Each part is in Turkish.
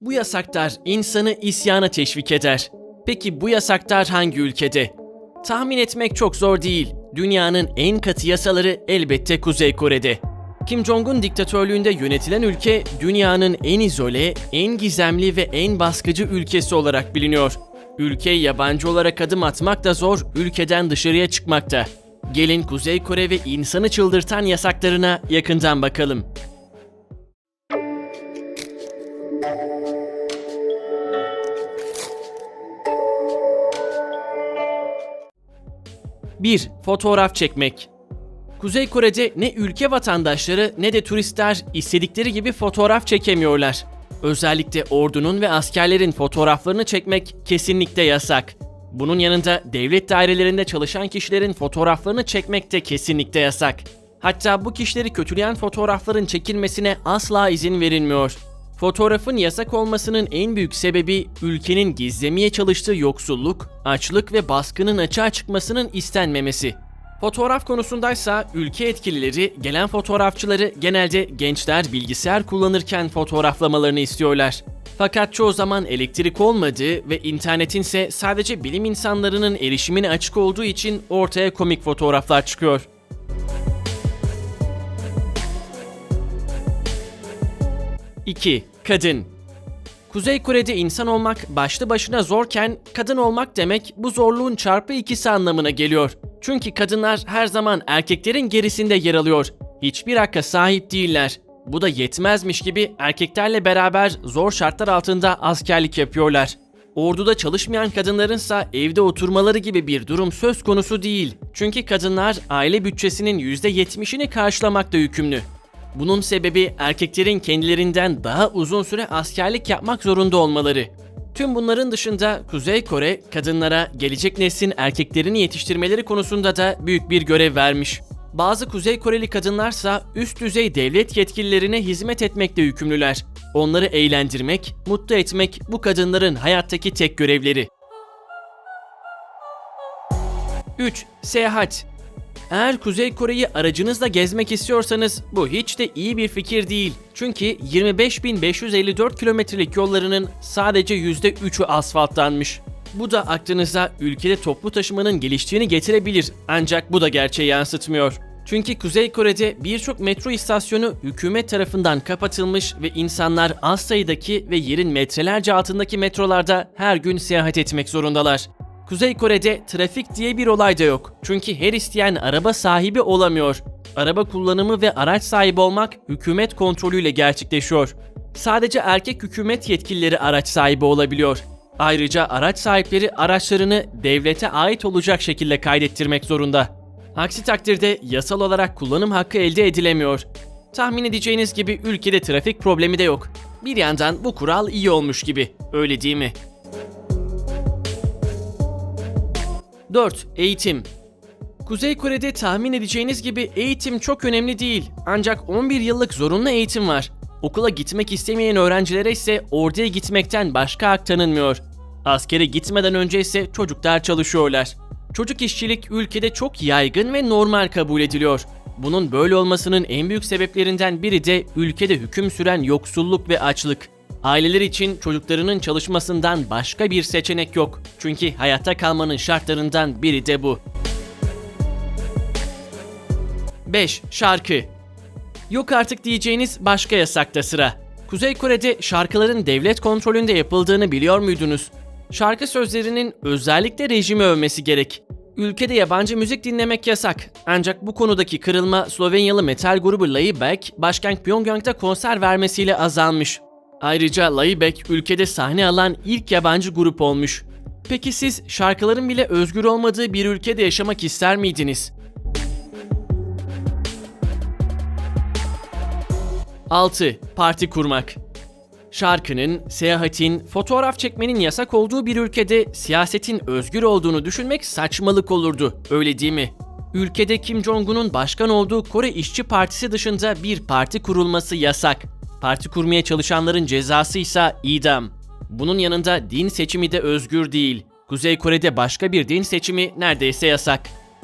Bu yasaklar insanı isyana teşvik eder. Peki bu yasaklar hangi ülkede? Tahmin etmek çok zor değil. Dünyanın en katı yasaları elbette Kuzey Kore'de. Kim Jong-un diktatörlüğünde yönetilen ülke dünyanın en izole, en gizemli ve en baskıcı ülkesi olarak biliniyor. Ülke yabancı olarak adım atmak da zor, ülkeden dışarıya çıkmak da. Gelin Kuzey Kore ve insanı çıldırtan yasaklarına yakından bakalım. 1. Fotoğraf çekmek. Kuzey Kore'de ne ülke vatandaşları ne de turistler istedikleri gibi fotoğraf çekemiyorlar. Özellikle ordunun ve askerlerin fotoğraflarını çekmek kesinlikle yasak. Bunun yanında devlet dairelerinde çalışan kişilerin fotoğraflarını çekmek de kesinlikle yasak. Hatta bu kişileri kötüleyen fotoğrafların çekilmesine asla izin verilmiyor. Fotoğrafın yasak olmasının en büyük sebebi ülkenin gizlemeye çalıştığı yoksulluk, açlık ve baskının açığa çıkmasının istenmemesi. Fotoğraf konusundaysa ülke yetkilileri gelen fotoğrafçıları genelde gençler bilgisayar kullanırken fotoğraflamalarını istiyorlar. Fakat çoğu zaman elektrik olmadığı ve internetin ise sadece bilim insanlarının erişimine açık olduğu için ortaya komik fotoğraflar çıkıyor. İki, Kadın Kuzey Kore'de insan olmak başlı başına zorken kadın olmak demek bu zorluğun çarpı ikisi anlamına geliyor. Çünkü kadınlar her zaman erkeklerin gerisinde yer alıyor. Hiçbir hakka sahip değiller. Bu da yetmezmiş gibi erkeklerle beraber zor şartlar altında askerlik yapıyorlar. Orduda çalışmayan kadınlarınsa evde oturmaları gibi bir durum söz konusu değil. Çünkü kadınlar aile bütçesinin %70'ini karşılamakla yükümlü. Bunun sebebi erkeklerin kendilerinden daha uzun süre askerlik yapmak zorunda olmaları. Tüm bunların dışında Kuzey Kore kadınlara gelecek neslin erkeklerini yetiştirmeleri konusunda da büyük bir görev vermiş. Bazı Kuzey Koreli kadınlarsa üst düzey devlet yetkililerine hizmet etmekle yükümlüler. Onları eğlendirmek, mutlu etmek bu kadınların hayattaki tek görevleri. 3. Seyahat eğer Kuzey Kore'yi aracınızla gezmek istiyorsanız bu hiç de iyi bir fikir değil. Çünkü 25.554 kilometrelik yollarının sadece %3'ü asfaltlanmış. Bu da aklınıza ülkede toplu taşımanın geliştiğini getirebilir ancak bu da gerçeği yansıtmıyor. Çünkü Kuzey Kore'de birçok metro istasyonu hükümet tarafından kapatılmış ve insanlar az sayıdaki ve yerin metrelerce altındaki metrolarda her gün seyahat etmek zorundalar. Kuzey Kore'de trafik diye bir olay da yok. Çünkü her isteyen araba sahibi olamıyor. Araba kullanımı ve araç sahibi olmak hükümet kontrolüyle gerçekleşiyor. Sadece erkek hükümet yetkilileri araç sahibi olabiliyor. Ayrıca araç sahipleri araçlarını devlete ait olacak şekilde kaydettirmek zorunda. Aksi takdirde yasal olarak kullanım hakkı elde edilemiyor. Tahmin edeceğiniz gibi ülkede trafik problemi de yok. Bir yandan bu kural iyi olmuş gibi. Öyle değil mi? 4. Eğitim Kuzey Kore'de tahmin edeceğiniz gibi eğitim çok önemli değil. Ancak 11 yıllık zorunlu eğitim var. Okula gitmek istemeyen öğrencilere ise orduya gitmekten başka hak tanınmıyor. Askere gitmeden önce ise çocuklar çalışıyorlar. Çocuk işçilik ülkede çok yaygın ve normal kabul ediliyor. Bunun böyle olmasının en büyük sebeplerinden biri de ülkede hüküm süren yoksulluk ve açlık. Aileler için çocuklarının çalışmasından başka bir seçenek yok. Çünkü hayatta kalmanın şartlarından biri de bu. 5. Şarkı Yok artık diyeceğiniz başka yasakta sıra. Kuzey Kore'de şarkıların devlet kontrolünde yapıldığını biliyor muydunuz? Şarkı sözlerinin özellikle rejimi övmesi gerek. Ülkede yabancı müzik dinlemek yasak. Ancak bu konudaki kırılma Slovenyalı metal grubu Laibach, başkent Pyongyang'da konser vermesiyle azalmış. Ayrıca Laibach ülkede sahne alan ilk yabancı grup olmuş. Peki siz şarkıların bile özgür olmadığı bir ülkede yaşamak ister miydiniz? 6. Parti kurmak Şarkının, seyahatin, fotoğraf çekmenin yasak olduğu bir ülkede siyasetin özgür olduğunu düşünmek saçmalık olurdu. Öyle değil mi? Ülkede Kim Jong-un'un başkan olduğu Kore İşçi Partisi dışında bir parti kurulması yasak. Parti kurmaya çalışanların cezası ise idam. Bunun yanında din seçimi de özgür değil. Kuzey Kore'de başka bir din seçimi neredeyse yasak.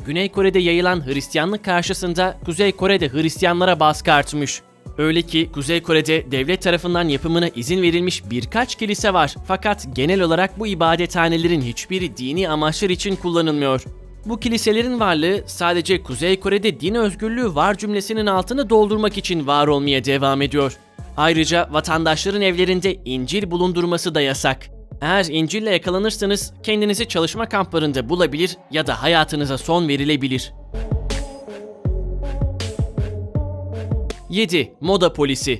Güney Kore'de yayılan Hristiyanlık karşısında Kuzey Kore'de Hristiyanlara baskı artmış. Öyle ki Kuzey Kore'de devlet tarafından yapımına izin verilmiş birkaç kilise var fakat genel olarak bu ibadethanelerin hiçbiri dini amaçlar için kullanılmıyor. Bu kiliselerin varlığı sadece Kuzey Kore'de din özgürlüğü var cümlesinin altını doldurmak için var olmaya devam ediyor. Ayrıca vatandaşların evlerinde İncil bulundurması da yasak. Eğer İncil'le yakalanırsanız kendinizi çalışma kamplarında bulabilir ya da hayatınıza son verilebilir. 7. Moda polisi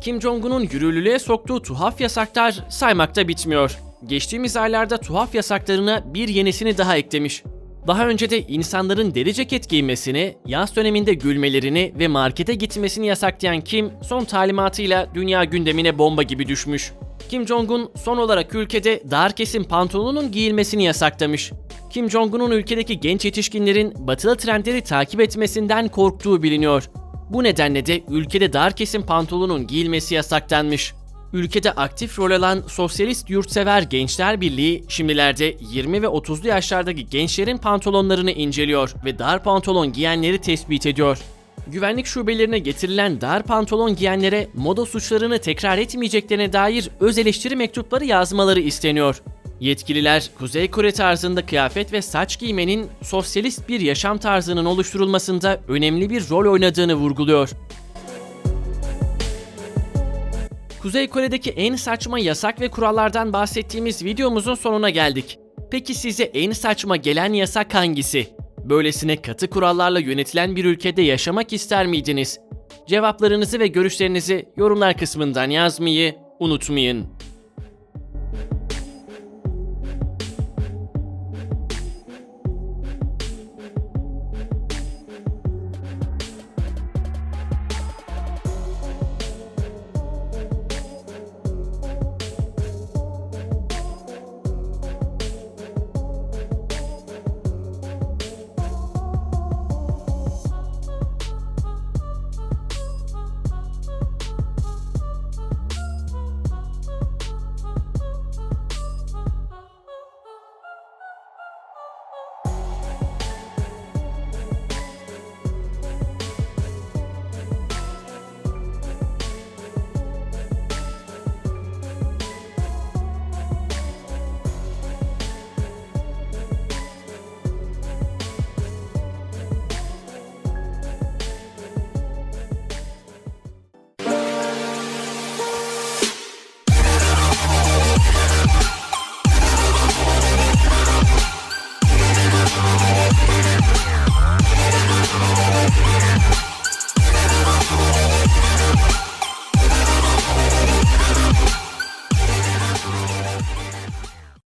Kim Jong-un'un yürürlülüğe soktuğu tuhaf yasaklar saymakta bitmiyor. Geçtiğimiz aylarda tuhaf yasaklarına bir yenisini daha eklemiş. Daha önce de insanların deri ceket giymesini, yaz döneminde gülmelerini ve markete gitmesini yasaklayan Kim, son talimatıyla dünya gündemine bomba gibi düşmüş. Kim Jong-un son olarak ülkede dar kesim pantolonun giyilmesini yasaklamış. Kim Jong-un'un ülkedeki genç yetişkinlerin batılı trendleri takip etmesinden korktuğu biliniyor. Bu nedenle de ülkede dar kesim pantolonun giyilmesi yasaklanmış. Ülkede aktif rol alan Sosyalist Yurtsever Gençler Birliği şimdilerde 20 ve 30'lu yaşlardaki gençlerin pantolonlarını inceliyor ve dar pantolon giyenleri tespit ediyor. Güvenlik şubelerine getirilen dar pantolon giyenlere moda suçlarını tekrar etmeyeceklerine dair öz eleştiri mektupları yazmaları isteniyor. Yetkililer Kuzey Kore tarzında kıyafet ve saç giymenin sosyalist bir yaşam tarzının oluşturulmasında önemli bir rol oynadığını vurguluyor. Kuzey Kore'deki en saçma yasak ve kurallardan bahsettiğimiz videomuzun sonuna geldik. Peki size en saçma gelen yasak hangisi? Böylesine katı kurallarla yönetilen bir ülkede yaşamak ister miydiniz? Cevaplarınızı ve görüşlerinizi yorumlar kısmından yazmayı unutmayın.